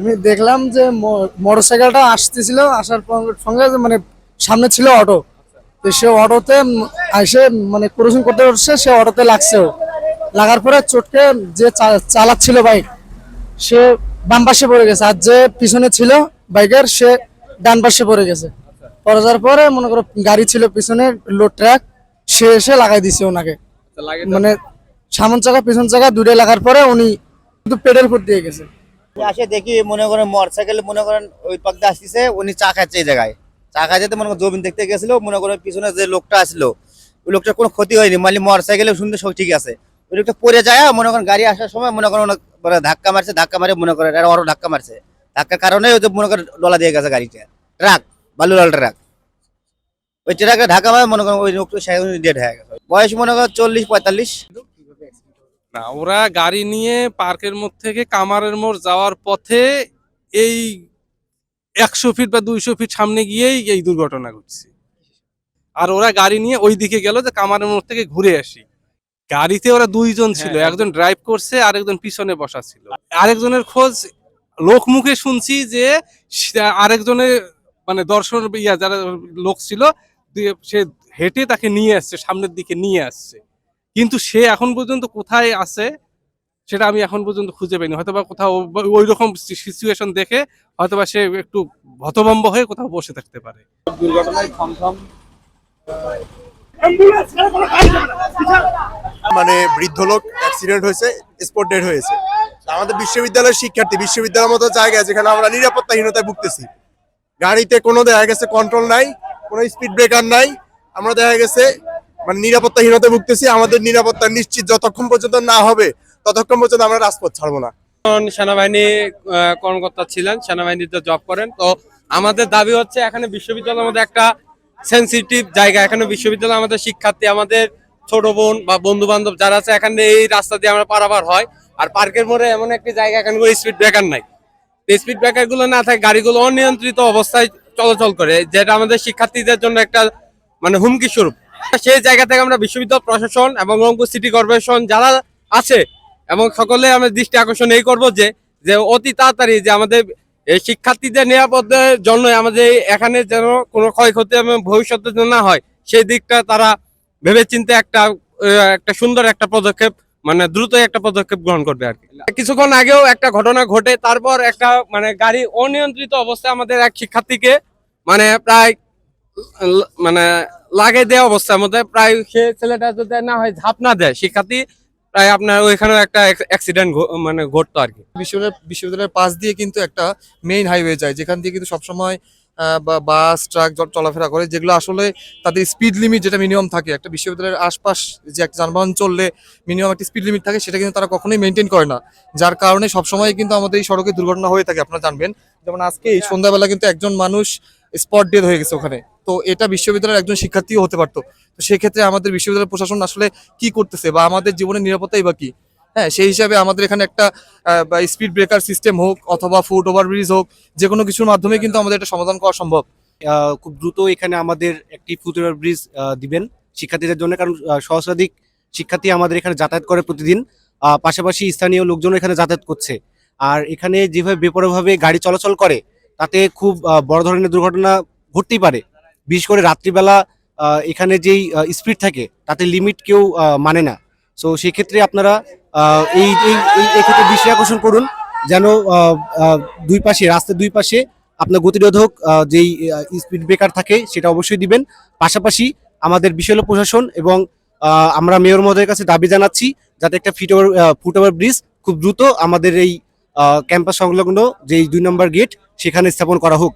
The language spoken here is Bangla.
আমি দেখলাম যে মোটর সাইকেলটা আসতেছিল আসার সঙ্গে মানে সামনে ছিল অটো। তো সে অটোতে এসে মানে ক্রসিং করতে করছে সে অটোতে লাগছেও লাগার পরে চটকে যে চালাচ্ছিল বাইক সে বাম পাশে পড়ে গেছে। আর যে পিছনে ছিল বাইকের সে ডান পাশে পড়ে গেছে। পড়ে যাওয়ার পরে মনে করো গাড়ি ছিল পিছনে লোড ট্রাক সে এসে লাগাই দিছে ওনাকে। মানে সামন চাকা পিছন চাকা দূরে লাগার পরে উনি শুধু পেডেল করে দিয়ে গেছে। আসে দেখি মনে করেন মোটর সাইকেল মনে করেন ওই পাক দিয়ে আসতেছে উনি চা খাচ্ছে এই জায়গায় চা খাইতে মনে করেন জমিন দেখতে গেছিল মনে করেন পিছনে যে লোকটা আসলো ওই লোকটার কোনো ক্ষতি হয়নি মানে মোটর সাইকেলে শুনতে সব ঠিক আছে ওই লোকটা পড়ে যায় মনে করেন গাড়ি আসার সময় মনে করেন মানে ধাক্কা মারছে ধাক্কা মারে মনে করেন আর ধাক্কা মারছে ধাক্কার কারণে ওই যে মনে করেন ডলা দিয়ে গেছে গাড়িটা ট্রাক বালুলাল ট্রাক ওই ট্রাকে ধাক্কা মারে মনে করেন ওই লোকটা ডেড হয়ে গেছে বয়স মনে করেন চল্লিশ পঁয়তাল্লিশ না ওরা গাড়ি নিয়ে পার্কের মোড় থেকে কামারের মোড় যাওয়ার পথে এই একশো ফিট বা দুইশো ফিট সামনে গিয়েই এই দুর্ঘটনা ঘটছে। আর ওরা গাড়ি নিয়ে ওই দিকে গেল যে কামারের মোড় থেকে ঘুরে আসি। গাড়িতে ওরা দুইজন ছিল হ্যাঁ, একজন ড্রাইভ করছে আরেকজন পিছনে বসা ছিল। আরেকজনের খোঁজ লোক মুখে শুনছি যে আরেকজনের মানে দর্শন ইয়া যারা লোক ছিল সে হেঁটে তাকে নিয়ে আসছে সামনের দিকে নিয়ে আসছে। কিন্তু সে এখন পর্যন্ত কোথায় আছে, সেটা আমি এখন পর্যন্ত খুঁজে পাইনি। হয়তোবা কোথাও ওই রকম সিচুয়েশন দেখে হয়তোবা সে একটু হতভম্ব হয়ে কোথাও বসে থাকতে পারে। মানে বৃদ্ধ লোক অ্যাক্সিডেন্ট হয়েছে স্পট ডেড হয়েছে। আমাদের বিশ্ববিদ্যালয়ের শিক্ষার্থী, বিশ্ববিদ্যালয়ের মতো জায়গায় যেখানে আমরা নিরাপত্তাহীনতায় ভুগতেছি। গাড়িতে কোনো দেখা গেছে কন্ট্রোল নাই, কোনো স্পিড ব্রেকার নাই, আমরা দেখা গেছে মানে নিরাপত্তাহীনতায় ভুগতেছি, আমাদের নিরাপত্তা নিশ্চিত যতক্ষণ পর্যন্ত না হবে, ততক্ষণ পর্যন্ত আমরা রাজপথ ছাড়বো না। সেনাবাহিনী কর্মকর্তা ছিলেন, সেনাবাহিনীতে জব করেন। তো আমাদের দাবি হচ্ছে এখানে বিশ্ববিদ্যালয়ের মধ্যে একটা সেন্সিটিভ জায়গা। এখানে বিশ্ববিদ্যালয় আমাদের শিক্ষার্থী, আমাদের ছোট বোন বা বন্ধু বান্ধব যারা আছে, এখানে এই রাস্তা দিয়ে আমরা পারাবার হয়। আর পার্কের মোড়ে এমন একটি জায়গা, এখানে কোনো স্পিড ব্রেকার নাই। স্পিড ব্রেকারগুলো না থাকে, গাড়িগুলো অনিয়ন্ত্রিত অবস্থায় চলাচল করে, যেটা আমাদের শিক্ষার্থীদের জন্য একটা মানে হুমকি স্বরূপ। সেই জায়গা থেকে আমরা বিশ্ববিদ্যালয় প্রশাসন এবং রংপুর সিটি কর্পোরেশন যারা আছে এবং সকলে আমরা দৃষ্টি আকর্ষণ এই করব যে যে অতি তাড়াতাড়ি যে আমাদের শিক্ষার্থীদের নিরাপদের জন্য আমাদের এখানে যেন কোনো ক্ষয়ক্ষতি এবং ভবিষ্যতে যেন না হয়, সেই দিকটা তারা ভেবেচিন্তে একটা একটা সুন্দর একটা পদক্ষেপ মানে দ্রুত একটা পদক্ষেপ গ্রহণ করবে আর কি। কিছুক্ষণ আগেও একটা ঘটনা ঘটে, তারপর একটা মানে গাড়ি অনিয়ন্ত্রিত অবস্থায় আমাদের এক শিক্ষার্থীকে মানে প্রায় মানে লাগে দেওয়া অবস্থার মধ্যে প্রায় সে ছেলেটা যদি না হয় ঝাঁপ না দেয় শিক্ষার্থী প্রায় আপনার ওইখানে একটা অ্যাক্সিডেন্ট মানে ঘটতো আর কি। বিশ্ববিদ্যালয় বিশ্ববিদ্যালয়ের পাশ দিয়ে কিন্তু একটা মেইন হাইওয়ে যায় যেখান দিয়ে কিন্তু সবসময় বা বাস ট্রাক চলাফেরা করে যেগুলো আসলে তাদের স্পিড লিমিট যেটা মিনিমাম থাকে। একটা বিশ্ববিদ্যালয়ের আশপাশ যে একটা যানবাহন চললে মিনিমাম একটা স্পিড লিমিট থাকে সেটা কিন্তু তারা কখনোই মেনটেন করে না। যার কারণে সবসময় কিন্তু আমাদের এই সড়কে দুর্ঘটনা হয়ে থাকে আপনারা জানবেন। যেমন আজকে এই সন্ধ্যাবেলা কিন্তু একজন মানুষ স্পট ডেথ হয়ে গেছে ওখানে। তো এটা বিশ্ববিদ্যালয়ের একজন শিক্ষার্থীও হতে পারতো। তো সেক্ষেত্রে আমাদের বিশ্ববিদ্যালয় প্রশাসন আসলে কি করতেছে বা আমাদের জীবনের নিরাপত্তাই বা কি? হ্যাঁ সেই হিসাবে আমাদের এখানে একটা স্পিড ব্রেকার সিস্টেম হোক অথবা ফুট ওভারব্রিজ হোক যে কোনো কিছুর মাধ্যমে কিন্তু আমাদের এটা সমাধান করা সম্ভব। খুব দ্রুত এখানে আমাদের একটি ফুটওভার ব্রিজ দিবেন শিক্ষার্থীদের জন্য, কারণ সহস্রাধিক শিক্ষার্থী আমাদের এখানে যাতায়াত করে প্রতিদিন। পাশাপাশি স্থানীয় লোকজন এখানে যাতায়াত করছে। আর এখানে যেভাবে বেপরোভাবে গাড়ি চলাচল করে, তাতে খুব বড় ধরনের দুর্ঘটনা ঘটতেই পারে। বিশেষ করে রাত্রিবেলা এখানে যেই স্পিড থাকে, তাতে লিমিট কেউ মানে না। সো সেক্ষেত্রে আপনারা এই এই এক্ষেত্রে দৃষ্টি আকর্ষণ করুন, যেন দুই পাশে, রাস্তার দুই পাশে আপনার গতিরোধক যেই স্পিড ব্রেকার থাকে, সেটা অবশ্যই দিবেন। পাশাপাশি আমাদের বিশাল প্রশাসন এবং আমরা মেয়র মহোদয়ের কাছে দাবি জানাচ্ছি, যাতে একটা feet over foot over bridge খুব দ্রুত আমাদের এই ক্যাম্পাস সংলগ্ন যেই দুই নম্বর গেট সেখানে স্থাপন করা হোক।